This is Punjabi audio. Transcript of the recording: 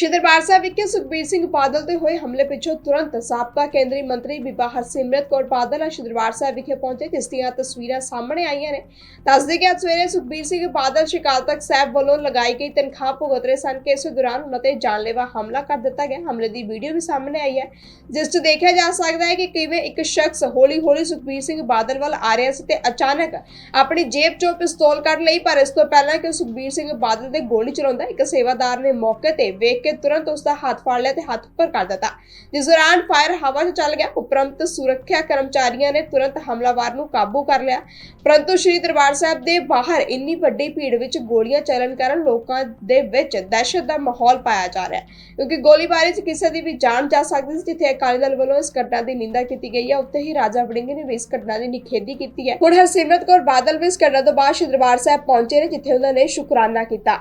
ਸ਼੍ਰੀ ਦਰਬਾਰ ਸਾਹਿਬ ਵਿਖੇ ਸੁਖਬੀਰ ਸਿੰਘ ਬਾਦਲ ਤੇ ਹੋਏ ਹਮਲੇ ਪਿੱਛੋਂ ਤੁਰੰਤ ਸਾਬਕਾ ਕੇਂਦਰੀ ਮੰਤਰੀ ਬੀਬਾ ਹਰਸਿਮਰਤ ਕੌਰ ਬਾਦਲ ਅੱਜ ਦਰਬਾਰ ਸਾਹਿਬ ਵਿਖੇ ਪਹੁੰਚੇ, ਜਿਸ ਦੀਆਂ ਤਸਵੀਰਾਂ ਸਾਹਮਣੇ ਆਈਆਂ ਨੇ। ਦੱਸਦੇ ਕਿ ਅੱਜ ਸਵੇਰੇ ਸੁਖਬੀਰ ਸਿੰਘ ਬਾਦਲ ਸ਼ਿਕਾਲ ਤਖਤ ਸਾਹਿਬ ਵੱਲੋਂ ਲਗਾਈ ਗਈ ਤਨਖਾਹ ਭੁਗਤ ਰਹੇ ਸਨ ਕਿ ਇਸ ਦੌਰਾਨ ਉਹਨਾਂ ਤੇ ਜਾਨਲੇਵਾ ਹਮਲਾ ਕਰ ਦਿੱਤਾ ਗਿਆ। ਹਮਲੇ ਦੀ ਵੀਡੀਓ ਵੀ ਸਾਹਮਣੇ ਆਈ ਹੈ, ਜਿਸ 'ਚ ਦੇਖਿਆ ਜਾ ਸਕਦਾ ਹੈ ਕਿ ਕਿਵੇਂ ਇੱਕ ਸ਼ਖਸ ਹੌਲੀ-ਹੌਲੀ ਸੁਖਬੀਰ ਸਿੰਘ ਬਾਦਲ ਵੱਲ ਆ ਰਿਹਾ ਸੀ ਤੇ ਅਚਾਨਕ ਆਪਣੀ ਜੇਬ 'ਚੋਂ ਪਿਸਤੌਲ ਕੱਢ ਲਈ, ਪਰ ਇਸ ਤੋਂ ਪਹਿਲਾਂ ਕਿ ਸੁਖਬੀਰ ਸਿੰਘ ਬਾਦਲ ਤੇ ਗੋਲੀ ਚਲਾਉਂਦਾ ਇੱਕ ਸੇਵਾਦਾਰ ਨੇ ਮੌਕੇ ਤੇ ਵੇਖ ਕੇ ਕੇ ਤੁਰੰਤ ਉਸ ਦਾ ਹੱਥ ਫੜ ਲਿਆ ਤੇ ਹੱਥ ਉੱਪਰ ਕਰ ਦਿੱਤਾ। ਜਿਸ ਦੌਰਾਨ ਫਾਇਰ ਹਵਾ 'ਚ ਚੱਲ ਗਿਆ, ਉਪਰੰਤ ਸੁਰੱਖਿਆ ਕਰਮਚਾਰੀਆਂ ਨੇ ਤੁਰੰਤ ਹਮਲਾਵਰ ਨੂੰ ਕਾਬੂ ਕਰ ਲਿਆ। ਪਰੰਤੂ ਸ਼੍ਰੀ ਦਰਬਾਰ ਸਾਹਿਬ ਦੇ ਬਾਹਰ ਇੰਨੀ ਵੱਡੀ ਭੀੜ ਵਿੱਚ ਗੋਲੀਆਂ ਚੱਲਣ ਕਾਰਨ ਲੋਕਾਂ ਦੇ ਵਿੱਚ ਦਹਿਸ਼ਤ ਦਾ ਮਾਹੌਲ ਪਾਇਆ ਜਾ ਰਿਹਾ ਹੈ। ਕਿਉਂਕਿ ਗੋਲੀਬਾਰੀ 'ਚ ਕਿਸੇ ਦੀ ਵੀ ਜਾਨ ਜਾ ਸਕਦੀ ਸੀ, ਜਿੱਥੇ ਅਕਾਲੀ ਦਲ ਵੱਲੋਂ ਇਸ ਘਟਨਾ ਦੀ ਨਿੰਦਾ ਕੀਤੀ ਗਈ ਹੈ, ਉੱਥੇ ਹੀ ਰਾਜਾ ਵੜਿੰਗ ਨੇ ਵੀ ਇਸ ਘਟਨਾ ਦੀ ਨਿਖੇਧੀ ਕੀਤੀ ਹੈ। ਹੁਣ ਹਰਸਿਮਰਤ ਕੌਰ ਬਾਦਲ ਵੀ ਇਸ ਘਟਨਾ ਤੋਂ ਬਾਅਦ ਸ਼੍ਰੀ ਦਰਬਾਰ ਸਾਹਿਬ ਪਹੁੰਚੇ ਨੇ, ਜਿੱਥੇ ਉਹਨਾਂ ਨੇ ਸ਼ੁਕਰਾਨਾ ਕੀਤਾ।